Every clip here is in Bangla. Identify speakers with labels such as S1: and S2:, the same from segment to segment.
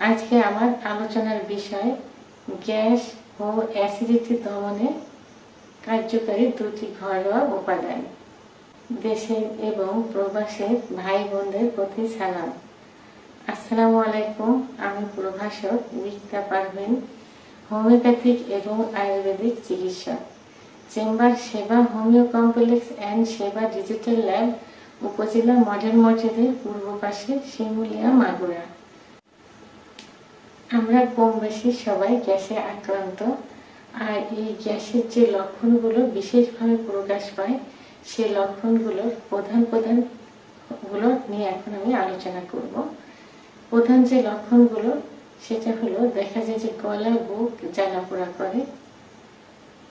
S1: আজকে আমার আলোচনার বিষয় গ্যাস ও অ্যাসিডিটি দমনে কার্যকারী দুটি ঘরোয়া উপাদান, দেশের এবং প্রবাসের ভাই বোনদের প্রতি সালাম। আসসালামু আলাইকুম, আমি প্রভাষক রিক্তা পারভিন, হোমিওপ্যাথিক এবং আয়ুর্বেদিক চিকিৎসক। Chamber Seba homeo complex and Seba digital lab উপজেলা মডেল মসজিদের পূর্ব পাশে শিমুলিয়া মাগুরা। আমরা কম বেশি সবাই গ্যাসে আক্রান্ত। আর এই গ্যাসের যে লক্ষণগুলো বিশেষভাবে প্রকাশ পায় সেই লক্ষণগুলোর প্রধান প্রধানগুলো নিয়ে এখন আমি আলোচনা করব। প্রধান যে লক্ষণগুলো, সেটা হলো দেখা যায় যে গলা, বুক জ্বালা পোড়া করে,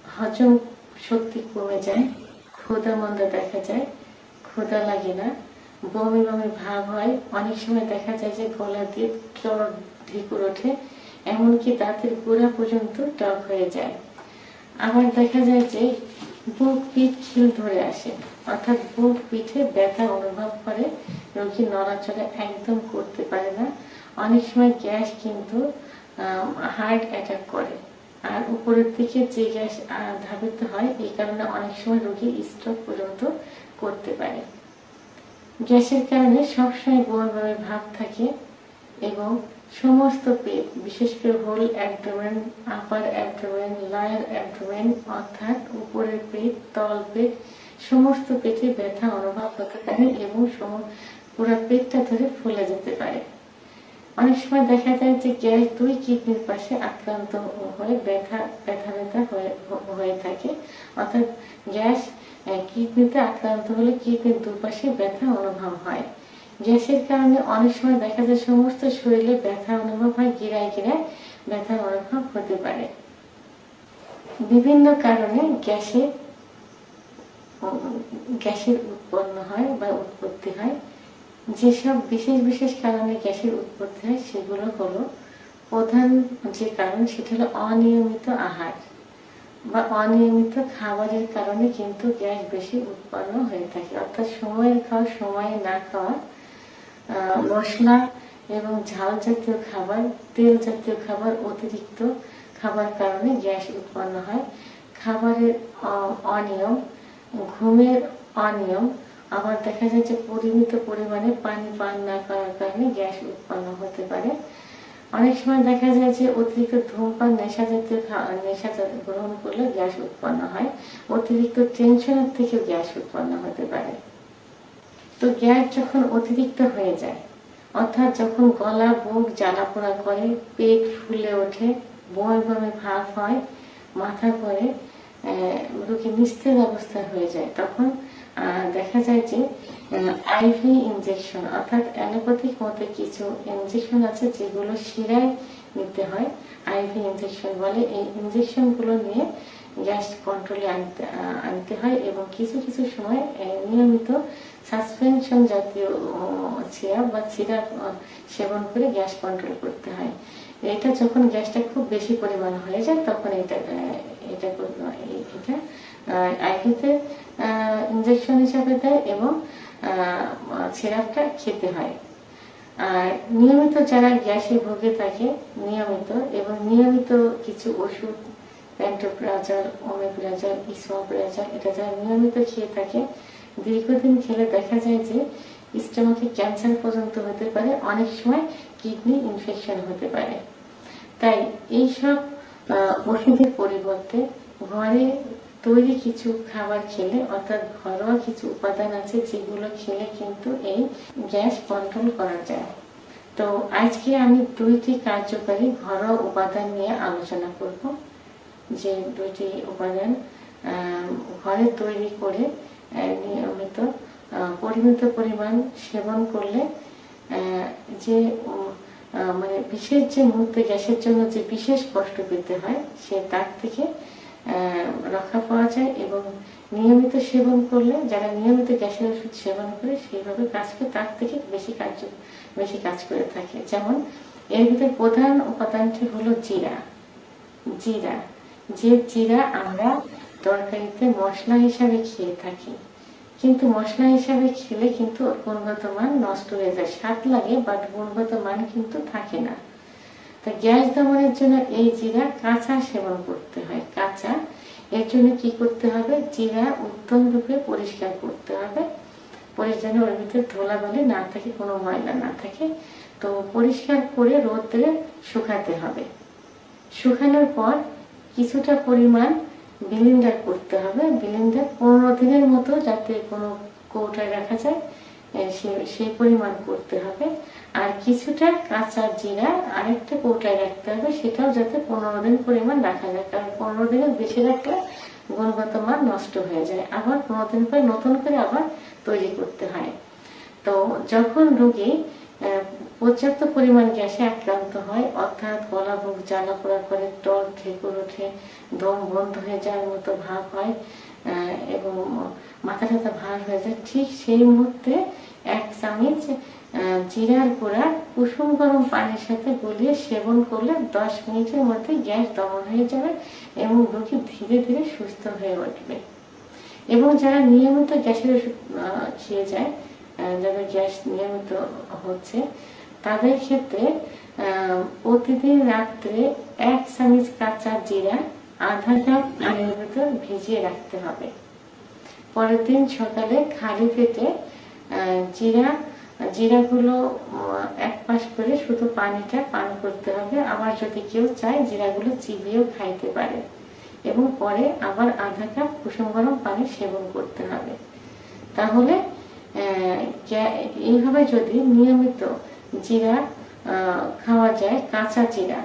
S1: হজম শক্তি কমে যায়, ক্ষুধা মন্দ দেখা যায়, ক্ষুধা লাগে না, বমি বমি ভাব হয়। অনেক সময় দেখা যায় যে গলা দিয়ে জ্বর ঢেকুর ওঠে, এমনকি দাঁতের গোড়া পর্যন্ত টক হয়ে যায়। আবার দেখা যায় যে বুক পিঠ খিল ধরে আসে, অর্থাৎ বুক পিঠে ব্যথা অনুভব করে, রোগী নড়াচড়া একদম করতে পারে না। অনেক সময় গ্যাস কিন্তু হার্ট অ্যাটাক করে। আর উপরের দিকে যে গ্যাস ধাবিত হয়, এই কারণে অনেক সময় রোগী স্ট্রোক পর্যন্ত করতে পারে। গ্যাসের কারণে সবসময় বমি বমি ভাব থাকে এবং সমস্ত পেট বিশেষ করে whole abdomen upper abdomen lower abdomen অর্থাৎ উপরের পেট, তল পেট, সমস্ত পেটে ব্যথা অনুভব হতে পারে এবং পুরো পেটটা ধরে ফুলে যেতে পারে। অনেক সময় দেখা যায় যে গ্যাস দুই কিডনির পাশে আক্রান্ত হয়ে ব্যথা ব্যথা ব্যথা হয়ে থাকে। অর্থাৎ গ্যাস কিডনিতে আক্রান্ত হলে কিডনির দুপাশে ব্যথা অনুভব হয়। গ্যাসের কারণে অনেক সময় দেখা যায় সমস্ত শরীরে ব্যথা অনুভব হয়, গিরায় গিরায় ব্যথা অনুভব হতে পারে। বিভিন্ন কারণে গ্যাসে, গ্যাসের উৎপন্ন হয় বা উৎপত্তি হয়। যেসব বিশেষ বিশেষ কারণে গ্যাসের উৎপত্তি হয়, সেগুলো হলো প্রধান যে কারণ, সেটা হলো অনিয়মিত আহার বা অনিয়মিত খাবারের কারণে কিন্তু গ্যাস বেশি উৎপন্ন হয়ে থাকে। অর্থাৎ সময়ের খাওয়া, সময়ে না খাওয়া মশলা এবং ঝাল জাতীয় খাবার, তেল জাতীয় খাবার অতিরিক্ত খাবার কারণে গ্যাস উৎপন্ন হয়। খাবারের অনিয়ম, ঘুমের অনিয়ম, আবার দেখা যায় যে পরিমিত পরিমাণে পানি পান না করার কারণে গ্যাস উৎপন্ন হতে পারে। অনেক সময় দেখা যায় যে অতিরিক্ত ধূমপান, নেশা জাতীয় নেশা গ্রহণ করলে গ্যাস উৎপন্ন হয়। অতিরিক্ত টেনশনের থেকেও গ্যাস উৎপন্ন হতে পারে। তো গ্যাস যখন অতিরিক্ত হয়ে যায়, অর্থাৎ যখন গলা, বুক জ্বালা পোড়া করে, পেট ফুলে ওঠে বয় বমি ভাব হয়, মাথা করে রোগী নিস্তেজ অবস্থা হয়ে যায়, তখন দেখা যায় যে আইভি ইনজেকশন অর্থাৎ অ্যালোপ্যাথিক মতে কিছু ইনজেকশন আছে যেগুলো শিরায় নিতে হয়। আইভি ইনজেকশন বলে, এই ইনজেকশনগুলো নিয়ে গ্যাস কন্ট্রোলে আনতে আনতে হয় এবং কিছু কিছু সময় নিয়মিত সাসপেনশন জাতীয় সিরাপ বা সিরাপ সেবন করে গ্যাস কন্ট্রোল করতে হয়। এটা যখন গ্যাসটা খুব বেশি পরিমাণ হয়ে যায়, তখন এটা এটা এটা আইভিতে ইনজেকশন হিসাবে দেয় এবং সিরাপটা খেতে হয়। আর নিয়মিত যারা গ্যাসে ভুগে থাকে, নিয়মিত এবং নিয়মিত কিছু ওষুধ প্যান্টোপ্রাজল ওমেপ্রাজল ইসমোপ্রাজল এটা যারা নিয়মিত খেয়ে থাকে, দীর্ঘদিন খেলে দেখা যায় যে স্টোমাকে ক্যান্সার পর্যন্ত হতে পারে, অনেক সময় কিডনি ইনফেকশন হতে পারে। তাই এইসব ওষুধের পরিবর্তে ঘরে তৈরি কিছু খাবার খেলে, অর্থাৎ ঘরোয়া কিছু উপাদান আছে যেগুলো খেলে কিন্তু এই গ্যাস কন্ট্রোল করা যায়। তো আজকে আমি দুইটি কার্যকারী ঘরোয়া উপাদান নিয়ে আলোচনা করব। যে দুইটি উপাদান ঘরে তৈরি করে নিয়মিত পরিমিত পরিমাণ সেবন করলে যে মানে বিশেষ যে মুহূর্তে গ্যাসের জন্য যে বিশেষ কষ্ট পেতে হয়, সে তার থেকে রক্ষা পাওয়া যায় এবং নিয়মিত সেবন করলে, যারা নিয়মিত গ্যাসের ওষুধ সেবন করে, সেইভাবে কাজ করে তার থেকে বেশি কার্য, বেশি কাজ করে থাকে। যেমন, এর ভিতরে প্রধান উপাদানটি হলো জিরা। জিরা। যে জিরা আমরা তরকারিতে মশলা হিসাবে খেয়ে থাকি। কিন্তু মশলা হিসাবে খেলে কিন্তু গুণগত মান নষ্ট হয়ে যায়। স্বাদ লাগে বাট গুণগত মান কিন্তু থাকে না। তো গ্যাস দমনের জন্য এই জিরা কাঁচা সেবন করতে হয়। কাঁচা, এর জন্য কি করতে হবে? জিরা উত্তম রূপে পরিষ্কার করতে হবে। পরিষ্কার ওর ভিতরে ধোলা বলে না থাকে, কোনো ময়লা না থাকে। তো পরিষ্কার করে রোদ্রে শুকাতে হবে। শুকানোর পর কিছুটা পরিমাণ বিলিন্ডার করতে হবে। বিলিন্ডার পনেরো দিনের মতো যাতে কোনো কৌটায় রাখা যায় সেই পরিমাণ করতে হবে। আর কিছুটা কাঁচা জিরা আরেকটা কৌটায় রাখতে হবে, সেটাও যাতে পনেরো দিন পরিমাণ রাখা যায়। কারণ পনেরো দিনের বেশি রাখলে গুণগত মান নষ্ট হয়ে যায়। আবার পনেরো দিন পরে নতুন করে আবার তৈরি করতে হয়। তো যখন রোগী পর্যাপ্ত পরিমাণ গ্যাসে আক্রান্ত হয়, অর্থাৎ গলা বুক জ্বালা পোড়া করে টক ঢেকুর ওঠে, দম বন্ধ হয়ে যাওয়ার মতো ভাব হয় এবং মাথা টাথা ভার হয়ে যায়। ঠিক সেই মুহূর্তে এক চামচ জিরার গুঁড়া, কুসুম গরম পানির সাথে গলিয়ে সেবন করলে দশ মিনিটের মধ্যে গ্যাস দমন হয়ে যাবে এবং রোগী ধীরে ধীরে সুস্থ হয়ে উঠবে। এবং যারা নিয়মিত গ্যাসের ওষুধ খেয়ে যায় যাদের গ্যাস নিয়মিত হচ্ছে তাদের ক্ষেত্রে প্রতিদিন রাত্রে এক চামচ কাঁচা জিরা, আধা কাপ পানির ভিজিয়ে রাখতে হবে। পরের দিন সকালে খালি পেটে জিরা, জিরাগুলো এক পাশ করে শুধু পানিটা পান করতে হবে। আবার যদি কেউ চায়, জিরাগুলো চিবিয়েও খাইতে পারে। এবং পরে আবার আধা কাপ কুসুম গরম পানি সেবন করতে হবে। তাহলে এইভাবে যদি নিয়মিত জিরা খাওয়া যায়, কাঁচা জিরা।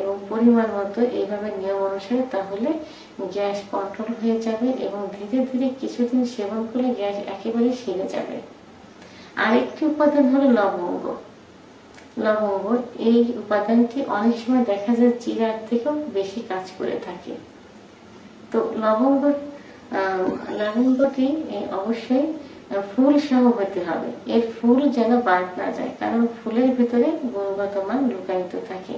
S1: এবং পরিমাণ মতো এইভাবে নিয়ম অনুসারে তাহলে গ্যাস কন্ট্রোল হয়ে যাবে এবং ধীরে ধীরে কিছুদিন সেবন করলে গ্যাস একেবারে সেরে যাবে। আরেকটি উপাদান হলো লবঙ্গ। লবঙ্গ, এই উপাদানটি অনেক সময় দেখা যায় জিরার থেকেও বেশি কাজ করে থাকে। তো লবঙ্গ লবঙ্গটি অবশ্যই ফুল সহ হতে হবে। এর ফুল যেন বাদ না যায়, কারণ ফুলের ভিতরে গুণগত মান লুকায়িত থাকে।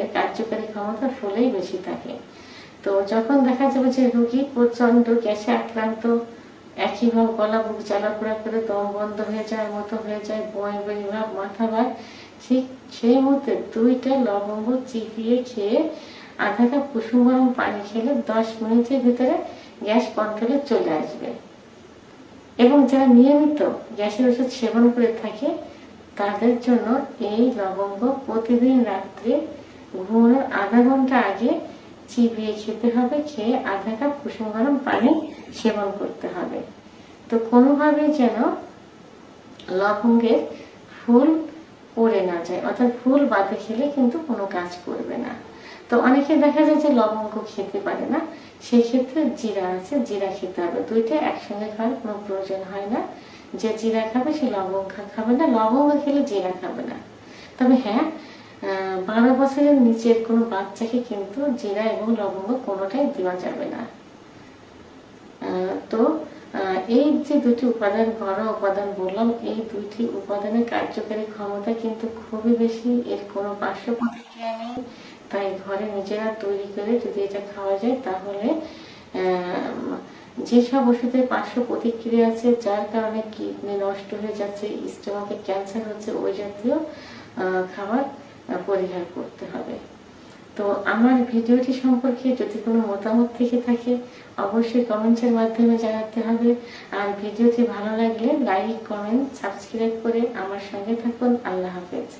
S1: এর কার্যকারী ক্ষমতা ফুলেই বেশি থাকে। তো যখন দেখা যাবে যে রুগী প্রচণ্ড গ্যাসে আক্রান্ত একইভাবে গলা বুক জ্বালা পোড়া করে দম বন্ধ হয়ে যাওয়ার মতো হয়ে যায় বই বই ভাব, মাথা ভার, ঠিক সেই মুহূর্তে দুইটা লবঙ্গ চিপিয়ে খেয়ে আধা কাপ কুসুম গরম পানি খেলে দশ মিনিটের ভিতরে গ্যাস কন্ট্রোলে চলে আসবে। এবং যারা নিয়মিত গ্যাসের ওষুধ সেবন করে থাকে, তাদের জন্য এই লবঙ্গ প্রতিদিন রাত্রে ঘুমানোর আধা ঘণ্টা আগে চিবিয়ে খেতে হবে, খেয়ে আধা কাপ কুসুম গরম পানি সেবন করতে হবে। তো কোনোভাবে যেন লবঙ্গের ফুল পড়ে না যায়, অর্থাৎ ফুল বাদে খেলে কিন্তু কোনো কাজ করবে না। তো অনেকে দেখা যায় যে লবঙ্গ খেতে পারে না সেই ক্ষেত্রে জিরা আছে, জিরা খেতে হবে। দুইটা একসঙ্গে খাওয়ার কোনো প্রয়োজন হয় না। যে জিরা খাবে, সে লবঙ্গ খাবে না। লবঙ্গ খেলে জিরা খাবে না। তবে হ্যাঁ বারো বছরের নিচের কোনো বাচ্চাকে কিন্তু জিরা এবং লবঙ্গ কোনোটাই দেওয়া যাবে না। তো এই যে দুটি উপাদান ঘরোয়া উপাদান বললাম, এই দুইটি উপাদানের কার্যকারী ক্ষমতা কিন্তু খুবই বেশি। এর কোনো পার্শ্ব প্রতিক্রিয়া নেই। তাই ঘরে নিজেরা তৈরি করে যদি এটা খাওয়া যায়, তাহলে যেসব ওষুধের পার্শ্ব প্রতিক্রিয়া আছে, যার কারণে কিডনি নষ্ট হয়ে যাচ্ছে, স্টোমাকে ক্যান্সার হচ্ছে, ওই জাতীয় খাবার পরিহার করতে হবে। তো আমার ভিডিওটি সম্পর্কে যদি কোনো মতামত থেকে থাকে, অবশ্যই কমেন্টসের মাধ্যমে জানাতে হবে। আর ভিডিওটি ভালো লাগলে লাইক কমেন্ট সাবস্ক্রাইব করে আমার সঙ্গে থাকুন। আল্লাহ হাফেজ।